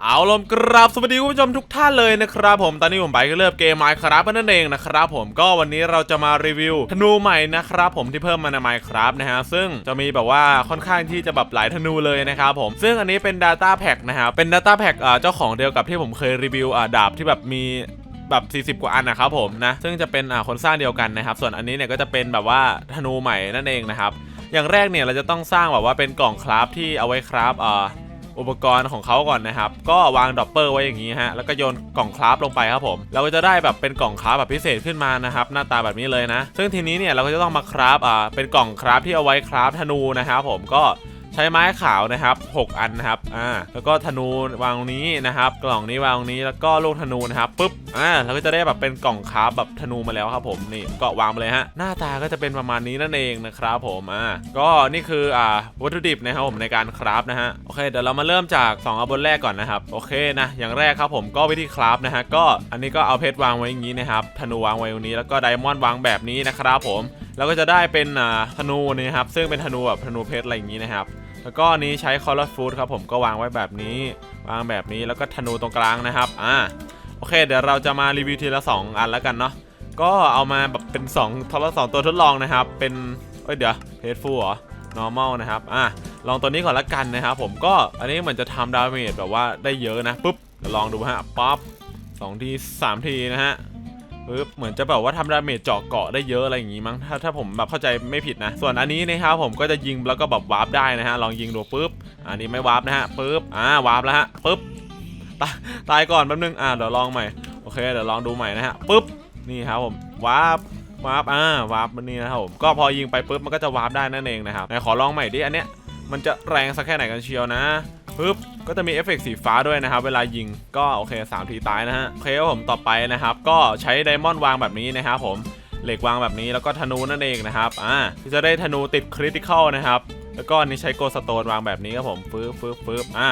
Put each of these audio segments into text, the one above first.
เอาลมกราบสวัสดีคุณผู้ชมทุกท่านเลยนะครับผมตอนนี้ผมไปก็เริ่มเกมไมค์ครับนั่นเองนะครับผมก็วันนี้เราจะมารีวิวธนูใหม่นะครับผมที่เพิ่มมาในไมค์ครับนะฮะซึ่งจะมีแบบว่าค่อนข้างที่จะแบบหลายธนูเลยนะครับผมซึ่งอันนี้เป็น Data Pack นะครับเป็น Data Pack เจ้าของเดียวกับที่ผมเคยรีวิวดาบที่แบบมีแบบ40 กว่าอันนะครับผมนะซึ่งจะเป็นคนสร้างเดียวกันนะครับ ส่วนอันนี้เนี่ยก็จะเป็นแบบว่าธนูใหม่นั่นเองนะครับอย่างแรกเนี่ยเราจะต้องสร้างแบบว่าเป็นกล่องคราฟที่เอาไว้คราฟอ่า อุปกรณ์ของเขาก่อนนะครับ ก็วางดรอปเปอร์ไว้อย่างนี้ฮะ แล้วก็โยนกล่องคราฟลงไปครับผม เราก็จะได้แบบเป็นกล่องคราฟแบบพิเศษขึ้นมานะครับ หน้าตาแบบนี้เลยนะ ซึ่งทีนี้เนี่ยเราก็จะต้องมาคราฟอ่าเป็นกล่องคราฟที่เอาไว้คราฟธนูนะครับผมก็ ใช้ไม้ขาวนะครับ 6 อันนะครับอ่าแล้วก็ธนูวางตรงนี้นะครับ กล่องนี้วางตรงนี้แล้วก็ลูกธนูนะครับปุ๊บอ่าเราก็จะได้แบบเป็นกล่องคราฟแบบธนูมาแล้วครับผมนี่ก็วางไปเลยฮะหน้าตาก็จะเป็นประมาณนี้นั่นเองนะครับผมอ่าก็นี่คืออ่าวัตถุดิบนะครับผมในการคราฟนะฮะโอเคเดี๋ยวเรามาเริ่มจาก2อันบนแรกก่อนนะครับโอเคนะอย่างแรกครับผมก็วิธีคราฟนะฮะก็อันนี้ก็เอาเพชรวางไว้อย่างนี้นะครับธนูวางไว้ตรงนี้แล้วก็ไดมอนด์วางแบบนี้นะครับผมแล้วก็จะได้เป็นอ่าธนูนี่ครับซึ่งเป็นธนูแบบธนูเพชรอะไรอย่างนี้นะครับ แล้วก็นี้ใช้คอร์ลฟูดครับผมก็วางไว้แบบนี้ วางแบบนี้แล้วก็ธนูตรงกลางนะครับอ่าโอเค เดี๋ยวเราจะมารีวิวทีละ 2 อันแล้วกันเนาะก็เอามาแบบเป็น2ทดลองสองตัวทดลองนะครับ เป็นเอ้ยเดี๋ยวเพจฟูเหรอ normal นะครับอะลองตัวนี้ก่อนละกันนะครับผมก็อันนี้เหมือนจะทำดาเมจแบบว่าได้เยอะนะปุ๊บลองดูฮะป๊อปสองทีสามทีนะฮะ ปึ๊บเหมือนจะแบบว่าทำดาเมจเจาะเกาะได้เยอะอะไรอย่างงี้มั้งถ้าถ้าผมแบบเข้าใจไม่ผิดนะ ส่วนอันนี้นะครับผมก็จะยิงแล้วก็แบบวาร์ปได้นะฮะลองยิงดูปึ๊บอันนี้ไม่วาร์ปนะฮะปึ๊บอ่าวาร์ปแล้วฮะปึ๊บตายตายก่อนแป๊บนึงอ่าเดี๋ยวลองใหม่โอเคเดี๋ยวลองดูใหม่นะฮะปึ๊บนี่ครับผมวาร์ปวาร์ปอ่าวาร์ปมันนี่นะครับผมก็พอยิงไปปึ๊บมันก็จะวาร์ปได้นั่นเองนะครับไหนขอลองใหม่ดิอันเนี้ยมันจะแรงสักแค่ไหนกันเชียวนะ ปึ๊บก็จะมีเอฟเฟกต์สีฟ้าด้วยนะครับ เวลายิงก็โอเค3ทีตายนะฮะโอเคครับผมต่อไปนะครับ ก็ใช้ไดมอนด์วางแบบนี้นะครับผมเหล็กวางแบบนี้แล้วก็ธนูนั่นเองนะครับอ่าจะได้ธนูติดคริติคอลนะครับแล้วก็อันนี้ใช้โกลสโตนวางแบบนี้ครับผมฟื้บฟื้บฟื้บอ่า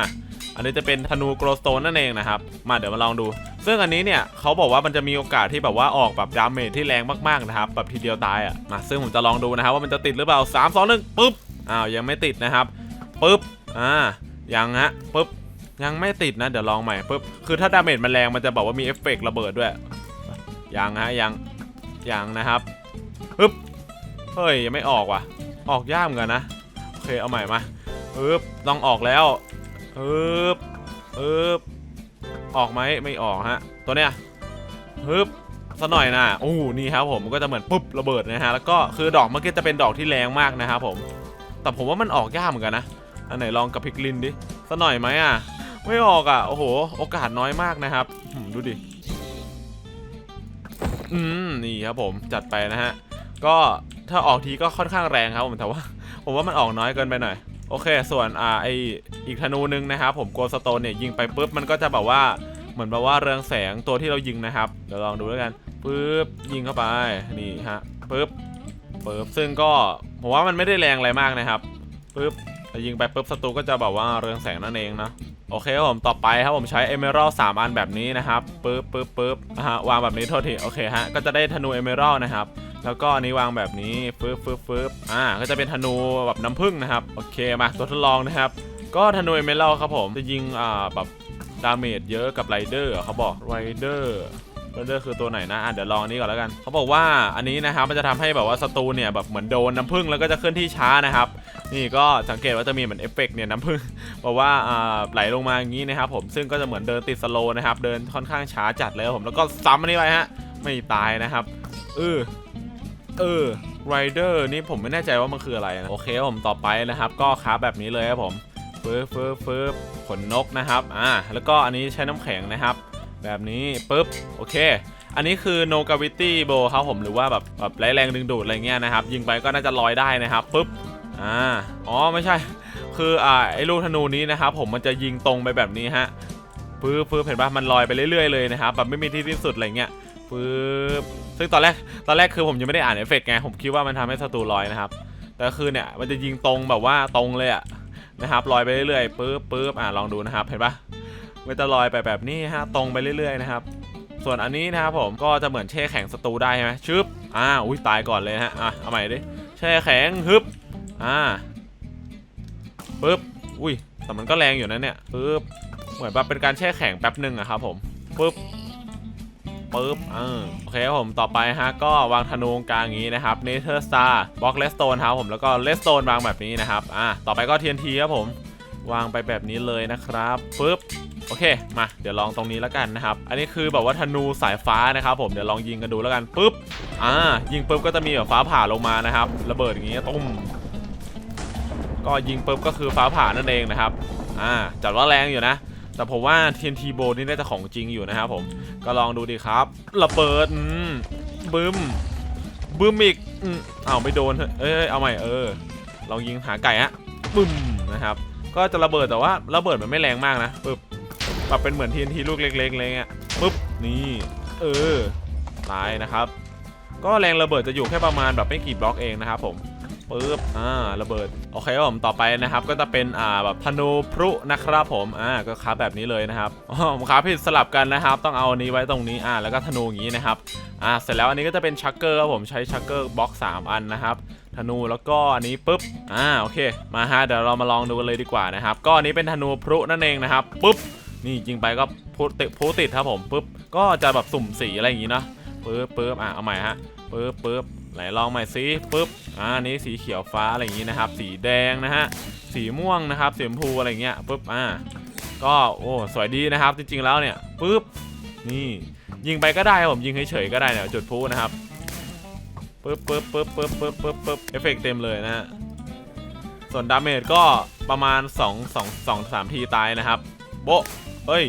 อันนี้จะเป็นธนูโกลสโตนนั่นเองนะครับ มาเดี๋ยวมาลองดู ซึ่งอันนี้เนี่ยเขาบอกว่ามันจะมีโอกาสที่แบบว่าออกแบบดาเมจที่แรงมากๆนะครับแบบทีเดียวตายอะมาซึ่งผมจะลองดูนะครับว่ามันจะติดหรือเปล่า 3 2 1ปุ๊บอ้าวยังไม่ติดนะครับปุ๊บอ่า ยังฮะปุ๊บยังไม่ติดนะ เดี๋ยวลองใหม่ปุ๊บคือถ้าดาเมจมันแรงมันจะบอกว่ามีเอฟเฟกระเบิดด้วยยังฮะยังยังนะครับปึ๊บเฮ้ยยังไม่ออกว่ะ ออกยากเหมือนกันนะโอเคเอาใหม่มาปึ๊บต้องออกแล้วปึ๊บปึ๊บออกไหมไม่ออกฮะ ตัวเนี้ยปึ๊บสักหน่อยนะโอ้นี่ครับผมก็จะเหมือนปุ๊บระเบิดนะฮะแล้วก็คือดอกเมื่อกี้จะเป็นดอกที่แรงมากนะครับผม แต่ผมว่ามันออกยากเหมือนกันนะ อันไหนลองกับพิกลินดิสัหน่อยไหมอะ ไม่ออกอะ โอ้โห โอกาสน้อยมากนะครับดูดิ อืม นี่ครับผม จัดไปนะฮะ ก็ถ้าออกทีก็ค่อนข้างแรงครับผม แต่ว่า ผมว่ามันออกน้อยเกินไปหน่อย โอเค ส่วนอ่าไออีกธนูหนึงนะครับผมโกลสโตนเนี่ยยิงไปปุ๊บมันก็จะแบบว่าเหมือนแบบว่าเรืองแสงตัวที่เรายิงนะครับ เดี๋ยวลองดูแล้วกันปุ๊บยิงเข้าไป นี่ฮะปุ๊บปุ๊บซึ่งก็ผมว่ามันไม่ได้แรงอะไรมากนะครับปุ๊บ แต่ยิงไปปุ๊บศัตรูก็จะแบบว่าเรืองแสงนั่นเองนะโอเคครับผมต่อไปครับผมใช้เอเมอรัลสามอันแบบนี้นะครับปึ๊บปึ๊บปึ๊บนะฮะวางแบบนี้โทษทีโอเคฮะก็จะได้ธนูเอเมอรัลนะครับแล้วก็อันนี้วางแบบนี้ปึ๊บปึ๊บปึ๊บอ่าก็จะเป็นธนูแบบน้ำผึ้งนะครับโอเคมาตัวทดลองนะครับ ก็ธนูเอเมอรัลครับผมจะยิงอ่าแบบดาเมจเยอะกับไรเดอร์เขาบอกไรเดอร์ เดอร์คือตัวไหนนะอะเดี๋ยวลองอันนี้ก่อนแล้วกัน เขาบอกว่าอันนี้นะครับมันจะทำให้แบบว่าศัตรูเนี่ยแบบเหมือนโดนน้ำผึ้งแล้วก็จะเคลื่อนที่ช้านะครับ นี่ก็สังเกตว่าจะมีเหมือนเอฟเฟกต์เนี่ยน้ำผึ้งบอกว่าอ่าไหลลงมาอย่างนี้นะครับผมซึ่งก็จะเหมือนเดินติดสโลนะครับเดินค่อนข้างช้าจัดเลยผมแล้วก็ซ้ำอันนี้ไปฮะไม่ตายนะครับเออเออไรเดอร์นี่ผมไม่แน่ใจว่ามันคืออะไรนะโอเคผมต่อไปนะครับ ก็คราแบบนี้เลยครับผมเฟื้บฟื้บฟื้บขนนกนะครับอ่าแล้วก็อันนี้ใช้น้ำแข็งนะครับ แบบนี้ปุ๊บโอเค อันนี้คือ no gravity bow ครับผมหรือว่าแบบแบบไร้แรงดึงดูดอะไรเงี้ยนะครับ ยิงไปก็น่าจะลอยได้นะครับปุ๊บอ่าอ๋อไม่ใช่ คืออ่าไอ้ลูกธนูนี้นะครับผมมันจะยิงตรงไปแบบนี้ฮะปื๊บปื๊บเห็นปะมันลอยไปเรื่อยๆเลยนะครับแบบไม่มีที่สิ้นสุดอะไรเงี้ยปื๊บซึ่งตอนแรกตอนแรกคือผมยังไม่ได้อ่านเอฟเฟกต์ไงผมคิดว่ามันทำให้ศัตรูลอยนะครับแต่คือเนี่ยมันจะยิงตรงแบบว่าตรงเลยอะนะครับลอยไปเรื่อยๆปื๊บปื๊บอ่าลองดูนะครับเห็นปะ มันจะลอยไปแบบนี้ฮะตรงไปเรื่อยๆนะครับ ส่วนอันนี้นะครับผมก็จะเหมือนแช่แข็งศัตรูได้ใช่ไหมชึบอ่าอุ้ยตายก่อนเลยฮะอะเอาใหม่ดิแช่แข็งฮึบอ่าปึ๊บอุ้ยแต่มันก็แรงอยู่นะเนี่ยปึ๊บเหมือนแบบเป็นการแช่แข็งแป๊บหนึ่งอะครับผมปึ๊บปึ๊บเออโอเคครับผมต่อไปฮะก็วางธนูกลางอย่างนี้นะครับเนเธอร์สตาร์บล็อกเลสโตนครับผมแล้วก็เลสโตนวางแบบนี้นะครับอะต่อไปก็ TNT ครับผม วางไปแบบนี้เลยนะครับปึ๊บ โอเค มา เดี๋ยวลองตรงนี้แล้วกันนะครับ อันนี้คือแบบว่าธนูสายฟ้านะครับผม เดี๋ยวลองยิงกันดูแล้วกันปึ๊บ อ่า ยิงปึ๊บก็จะมีแบบฟ้าผ่าลงมานะครับ ระเบิดอย่างงี้ตุ้ม ก็ยิงปึ๊บก็คือฟ้าผ่านั่นเองนะครับ อ่า จัดว่าแรงอยู่นะ แต่ผมว่า TNT โบนี่น่าจะของจริงอยู่นะครับผม ก็ลองดูดีครับ ระเบิดบึ้มบึ้มอีกอ้าวไม่โดน เอ้ยเอาใหม่ เออ ลองยิงหาไก่ฮะบึ้มนะครับ ก็จะระเบิดแต่ว่าระเบิดมันไม่แรงมากนะปึ๊บ ปรับเป็นเหมือนทีนทีลูกเล็กๆอะไรเงี้ยปึ๊บนี่เออตายนะครับ ก็แรงระเบิดจะอยู่แค่ประมาณแบบไม่กี่บล็อกเองนะครับผมปึ๊บอ่าระเบิดโอเคครับผมต่อไปนะครับ ก็จะเป็นอ่าแบบธนูพลุนะครับผมอ่าก็ครับแบบนี้เลยนะครับอ๋อผมครับผิดสลับกันนะครับ ต้องเอาอันนี้ไว้ตรงนี้อ่าแล้วก็ธนูอย่างนี้นะครับอ่าเสร็จแล้วอันนี้ก็จะเป็นชักเกอร์ครับผมใช้ชักเกอร์บล็อกสามอันนะครับธนูแล้วก็อันนี้ปุ๊บอ่าโอเคมาฮะเดี๋ยวเรามาลองดูกันเลยดีกว่านะครับ ก็อันนี้เป็นธนูพลุนั่นเองนะครับปุ๊บ นี่ยิงไปก็โพติดพุติดครับผมปุ๊บก็จะแบบสุ่มสีอะไรอย่างงี้เนาะปุ๊บปุ๊บอะเอาใหม่ฮะปุ๊บปุ๊บไหนลองใหม่สิปุ๊บอ่านี้สีเขียวฟ้าอะไรอย่างงี้นะครับ สีแดงนะฮะสีม่วงนะครับสีชมพูอะไรเงี้ยปุ๊บอ่าก็โอ้สวยดีนะครับ จริงๆแล้วเนี่ยปุ๊บนี่ยิงไปก็ได้ครับผมยิงเฉยๆก็ได้เนี่ยจุดพลุนะครับปึ๊บปึ๊บปึ๊บปึ๊บปึ๊บปึ๊บปึ๊บเอฟเฟกต์เต็มเลยนะฮะส่วนดาเมจก็ประมาณ 2 2 2 3ทีตายนะครับ โบะ เอ้ย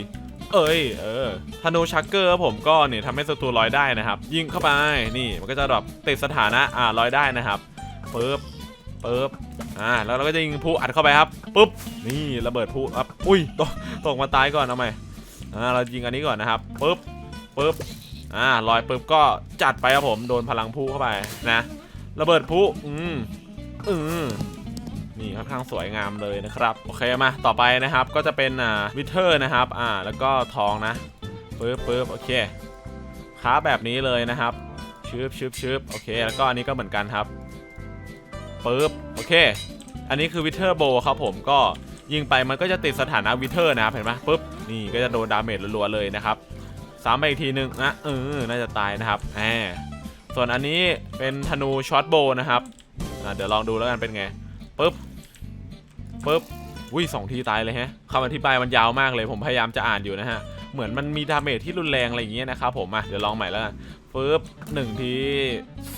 เอ้ย เออธนูชักเกอร์ครับผมก็เนี่ยทำให้ศัตรูลอยได้นะครับ ยิงเข้าไป นี่มันก็จะแบบติดสถานะ อ่าลอยได้นะครับปึ๊บปึ๊บอ่า แล้วเราก็จะยิงพลุอัดเข้าไปครับ ปึ๊บ นี่ระเบิดพลุครับ อุ้ย ตก ตกมาตายก่อนเอาใหมอ่า เรายิงอันนี้ก่อนนะครับ ปึ๊บ ปึ๊บ อ่า ลอยปุ๊บก็จัดไปครับผม โดนพลังพุเข้าไปนะ ระเบิดพุอืมอืม นี่ค่อนข้างสวยงามเลยนะครับโอเคมาต่อไปนะครับก็จะเป็นอ่าวิเทอร์นะครับอ่าแล้วก็ทองนะปึ๊บปึ๊บโอเคค้าแบบนี้เลยนะครับชืบชืบชืบโอเค แล้วก็อันนี้ก็เหมือนกันครับปึ๊บโอเค อันนี้คือวิเทอร์โบครับผมก็ยิงไปมันก็จะติดสถานะวิเทอร์นะครับเห็นไหมปึ๊บนี่ก็จะโดนดาเมจรัวๆเลยนะครับสามไปอีกทีหนึ่งนะเออน่าจะตายนะครับแหมส่วนอันนี้เป็นธนูช็อตโบนะครับอะเดี๋ยวลองดูแล้วกันเป็นไงปึ๊บ ปึ๊บอุ้ยสองทีตายเลยฮะคำอธิบายมันยาวมากเลยผมพยายามจะอ่านอยู่นะฮะ เหมือนมันมีดาเมจที่รุนแรงอะไรอย่างเงี้ยนะครับผมอะเดี๋ยวลองใหม่แล้วกันปึ๊บหนึ่งที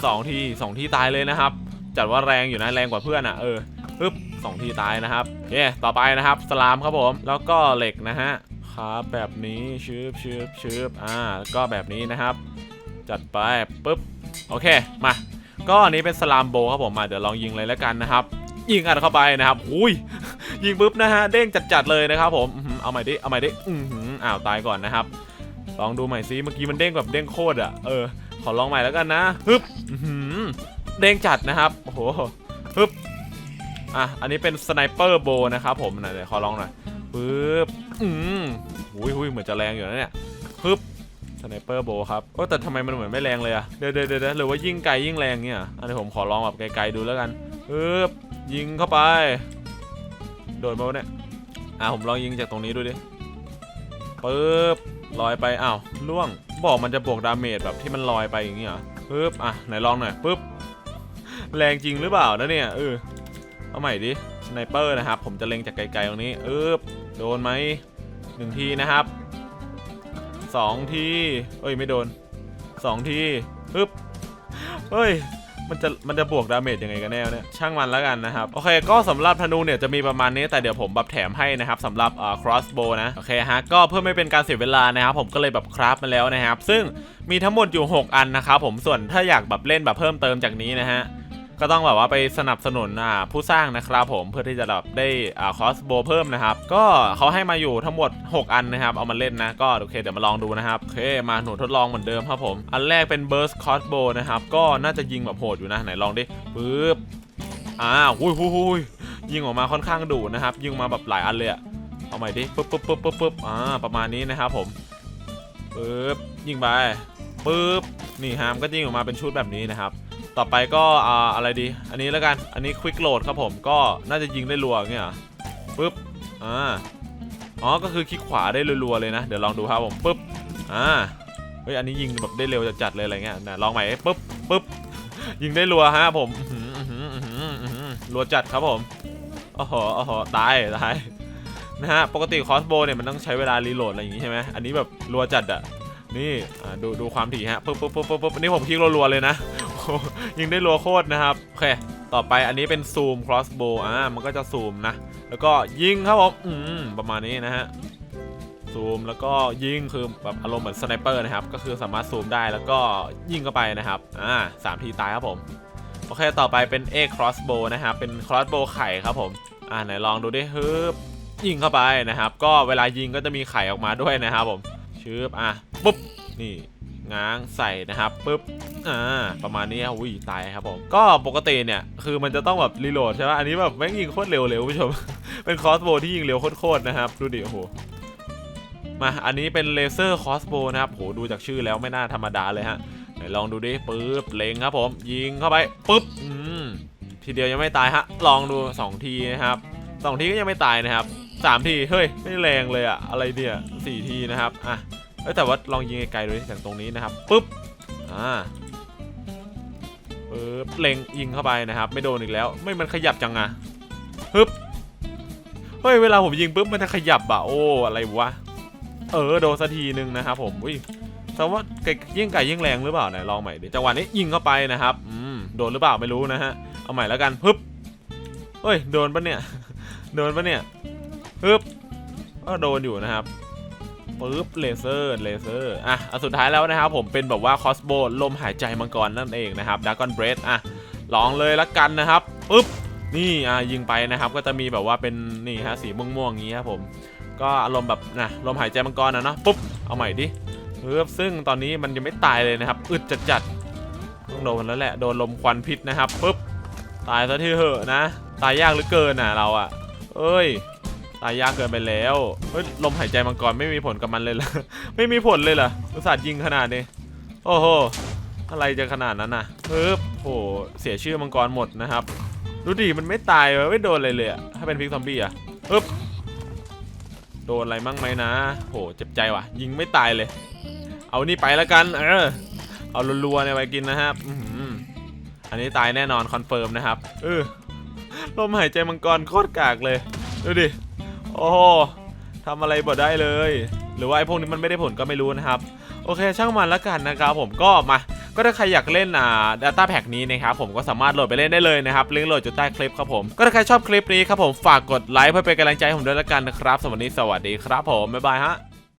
สองทีสองทีตายเลยนะครับ จัดว่าแรงอยู่นะแรงกว่าเพื่อนอะเออปึ๊บสองทีตายนะครับโอเคต่อไปนะครับสลามครับผมแล้วก็เหล็กนะฮะครับแบบนี้ชืบชืบชืบอ่าก็แบบนี้นะครับ จัดไปปุ๊บโอเคมาก็อันนี้เป็นสลามโบครับผมมาเดี๋ยวลองยิงเลยแล้วกันนะครับ ยิงอัดเข้าไปนะครับอุ้ยยิงปุ๊บนะฮะเด้งจัดๆเลยนะครับผมเอาใหม่ดิเอาใหม่ดิอืออ้าวตายก่อนนะครับลองดูใหม่ซิเมื่อกี้มันเด้งแบบเด้งโคตรอะเออขอลองใหม่แล้วกันนะฮึบอื้อหือเด้งจัดนะครับโอ้โหฮึบอะอันนี้เป็นสไนเปอร์โบนะครับผมไหนๆขอลองหน่อยปึ๊บอืมหุยหุยเหมือนจะแรงอยู่นะเนี่ยปึ๊บสไนเปอร์โบครับโอ้แต่ทำไมมันเหมือนไม่แรงเลยอะเดี๋ยวเดี๋ยวเดี๋ยวหรือว่ายิ่งไกลยิ่งแรงเนี่ยอันนี้ผมขอลองแบบไกลๆดูแล้วกันปึ๊บ ยิงเข้าไป โดนมาวะเนี่ย อะผมลองยิงจากตรงนี้ดูดิปึ๊บลอยไปอ้าวล่วงบอกมันจะบวกดาเมจแบบที่มันลอยไปอย่างเงี้ยเหรอปึ๊บอะไหนลองหน่อยปึ๊บแรงจริงหรือเปล่านะเนี่ยเออเอาใหม่ดิสไนเปอร์นะครับ ผมจะเล็งจากไกลๆตรงนี้เอ๊บโดนไหมหนึ่งทีนะครับสองทีเอ้ยไม่โดนสองทีปึ๊บเฮ้ย มันจะมันจะบวกดาเมจยังไงกันแน่วะเนี่ยช่างมันแล้วกันนะครับ โอเค ก็สำหรับธนูเนี่ยจะมีประมาณนี้แต่เดี๋ยวผมแบบแถมให้นะครับสำหรับอ่า crossbow นะโอเคฮะก็เพื่อไม่เป็นการเสียเวลานะครับผมก็เลยแบบคราฟมาแล้วนะครับ ซึ่งมีทั้งหมดอยู่ 6 อันนะครับผมส่วนถ้าอยากแบบเล่นแบบเพิ่มเติมจากนี้นะฮะ ก็ต้องแบบว่าไปสนับสนุนอ่าผู้สร้างนะครับผมเพื่อที่จะแบบได้อ่าคอสโบเพิ่มนะครับ ก็เขาให้มาอยู่ทั้งหมด 6 อันนะครับ เอามาเล่นนะ ก็โอเคเดี๋ยวมาลองดูนะครับโอเคมาหนูทดลองเหมือนเดิมครับผม อันแรกเป็น burst crossbow นะครับ ก็น่าจะยิงแบบโหดอยู่นะไหนลองดิปึ๊บอ่าหุยหุยหุยยิงออกมาค่อนข้างดุนะครับ ยิงมาแบบหลายอันเลยอะเอาใหม่ดิปึ๊บปึ๊บปึ๊บปึ๊บปึ๊บอ่าประมาณนี้นะครับผมปึ๊บยิงไปปึ๊บนี่ฮามก็ยิงออกมาเป็นชุดแบบนี้นะครับ ต่อไปก็อ่าอะไรดี อันนี้แล้วกัน อันนี้ควิกโหลดครับผม ก็น่าจะยิงได้รัวเงี้ยปึ๊บ อ่า อ๋อ ก็คือคลิกขวาได้รัวๆเลยนะ เดี๋ยวลองดูครับผมปุ๊บ อ่า เฮ้ย อันนี้ยิงแบบได้เร็วจัดๆเลยอะไรเงี้ยนะลองใหม่ปุ๊บปุ๊บ ยิงได้รัวฮะผมรัวจัดครับผมโอ้โหโอ้โหตาย ตาย นะฮะ ปกติคอสโบเนี่ยมันต้องใช้เวลารีโหลดอะไรอย่างงี้ใช่ไหมอันนี้แบบรัวจัดอะนี่ดูดูความถี่ฮะปุ๊บปุ๊บปุ๊บปุ๊บอันนี้ผมคลิกรัวๆเลยนะ ยิงได้รัวโคตรนะครับโอเคต่อไปอันนี้เป็นซูม crossbow อ่ามันก็จะซูมนะ แล้วก็ยิงครับผมอืมประมาณนี้นะฮะซูมแล้วก็ยิงคือแบบอารมณ์เหมือนสไนเปอร์นะครับก็คือสามารถซูมได้แล้วก็ยิงเข้าไปนะครับอ่าสามทีตายครับผมโอเคต่อไปเป็น A crossbow นะครับเป็น crossbow ไข่ครับผมอ่าไหนลองดูดิฮึบยิงเข้าไปนะครับ ก็เวลายิงก็จะมีไข่ออกมาด้วยนะครับผมชืบอะปุ๊บนี่ ง้างใส่นะครับปุ๊บอ่าประมาณนี้ครับอุ้ยตายครับผมก็ปกติเนี่ยคือมันจะต้องแบบรีโหลดใช่ไหมอันนี้แบบแม่งยิงโคตรเร็วเลยผู้ชม เป็นคอสโบที่ยิงเร็วโคตรๆนะครับดูดิโอ้โหมาอันนี้เป็นเลเซอร์คอสโบนะครับโหดูจากชื่อแล้วไม่น่าธรรมดาเลยฮะไหนลองดูดิปึ๊บเล็งครับผมยิงเข้าไปปึ๊บอืมทีเดียวยังไม่ตายฮะลองดู 2 ทีนะครับสองทีก็ยังไม่ตายนะครับสามทีเฮ้ยไม่แรงเลยอะอะไรเนี่ยสี่ทีนะครับอะ เอ้ยแต่ว่าลองยิงไกลๆดูจากตรงนี้นะครับปึ๊บอ่าปึ๊บเล็งยิงเข้าไปนะครับ ไม่โดนอีกแล้ว ไม่มันขยับจังอะปึ๊บเฮ้ยเวลาผมยิงปุ๊บมันจะขยับอะโอ้อะไรวะเออโดนสักทีนึงนะครับผมอุ้ยแต่ว่าไก่ยิ่งไก่ยิ่งแรงหรือเปล่าไหนลองใหม่ดิจังหวะนี้ยิงเข้าไปนะครับอืมโดนหรือเปล่าไม่รู้นะฮะเอาใหม่แล้วกันปึ๊บเฮ้ยโดนปะเนี่ยโดนปะเนี่ยปึ๊บก็โดนอยู่นะครับ ปึ๊บเลเซอร์เลเซอร์อะอันสุดท้ายแล้วนะครับผมเป็นแบบว่าคอสโบลมหายใจมังกรนั่นเองนะครับดากอนเบรดอะลองเลยละกันนะครับปึ๊บนี่อะยิงไปนะครับก็จะมีแบบว่าเป็นนี่ฮะสีม่วงๆอย่างงี้ครับผมก็อารมณ์แบบนะลมหายใจมังกรนะเนาะปุ๊บเอาใหม่ดิเออซึ่งตอนนี้มันยังไม่ตายเลยนะครับอึดจัดๆต้องโดนแล้วแหละโดนลมควันพิษนะครับปุ๊บตายซะที่เหอะนะ ตายยากเหลือเกินน่ะเราอะเอ้ย ตายยากเกินไปแล้วเฮ้ยลมหายใจมังกรไม่มีผลกับมันเลยเหรอไม่มีผลเลยเหรออุตส่าห์ยิงขนาดนี้โอ้โหอะไรจะขนาดนั้นน่ะปึ๊บโหเสียชื่อมังกรหมดนะครับดูดิมันไม่ตายไม่โดนเลยเลยอะถ้าเป็นพิกซอมบี้อะปึ๊บโดนอะไรมั่งไหมนะโหเจ็บใจว่ะ ยิงไม่ตายเลย เอานี่ไปแล้วกันเออเอารัวๆเนี่ยไปกินนะครับอืมอันนี้ตายแน่นอนคอนเฟิร์มนะครับเออลมหายใจมังกรโคตรกากเลยดูดิ โอ้โหทำอะไรบ่ได้เลย หรือว่าไอ้พวกนี้มันไม่ได้ผลก็ไม่รู้นะครับ โอเคช่างมันแล้วกันนะครับผมก็มาก็ถ้าใครอยากเล่นอ่า Data Pack นี้นะครับผมก็สามารถโหลดไปเล่นได้เลยนะครับลิงก์โหลดอยู่ใต้คลิปครับผม ก็ถ้าใครชอบคลิปนี้ครับผมฝากกดไลค์เพื่อเป็นกำลังใจผมด้วยละกันนะครับสวัสดีสวัสดีครับผมบ๊ายบายฮะ